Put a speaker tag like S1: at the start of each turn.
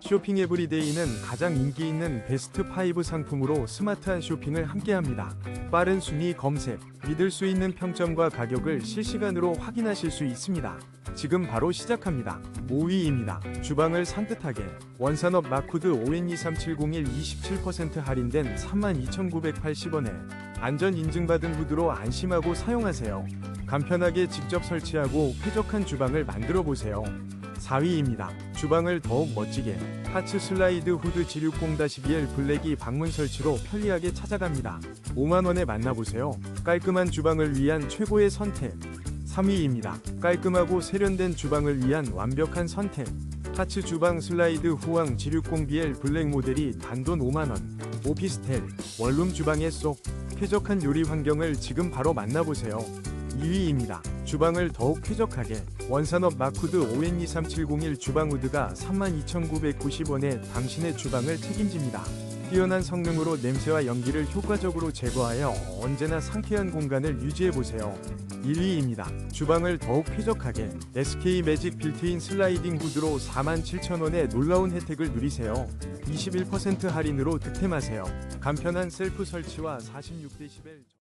S1: 쇼핑 에브리데이는 가장 인기 있는 베스트 5 상품으로 스마트한 쇼핑을 함께합니다. 빠른 순위 검색, 믿을 수 있는 평점과 가격을 실시간으로 확인하실 수 있습니다. 지금 바로 시작합니다. 5위입니다. 주방을 산뜻하게 원산업 마쿠드 ON23701 27% 할인된 32,980원에 안전 인증받은 후드로 안심하고 사용하세요. 간편하게 직접 설치하고 쾌적한 주방을 만들어 보세요. 4위입니다. 주방을 더욱 멋지게 파츠 슬라이드 후드 G60-BL 블랙이 방문 설치로 편리하게 찾아갑니다. 5만원에 만나보세요. 깔끔한 주방을 위한 최고의 선택. 3위입니다. 깔끔하고 세련된 주방을 위한 완벽한 선택. 파츠 주방 슬라이드 후왕 G60BL 블랙 모델이 단돈 5만원. 오피스텔, 원룸 주방에 쏙 쾌적한 요리 환경을 지금 바로 만나보세요. 2위입니다. 주방을 더욱 쾌적하게 원산업 마쿠드 ON23701 주방 우드가 32,990원에 당신의 주방을 책임집니다. 뛰어난 성능으로 냄새와 연기를 효과적으로 제거하여 언제나 상쾌한 공간을 유지해보세요. 1위입니다. 주방을 더욱 쾌적하게 SK 매직 빌트인 슬라이딩 후드로 47,000원의 놀라운 혜택을 누리세요. 21% 할인으로 득템하세요. 간편한 셀프 설치와 46데시벨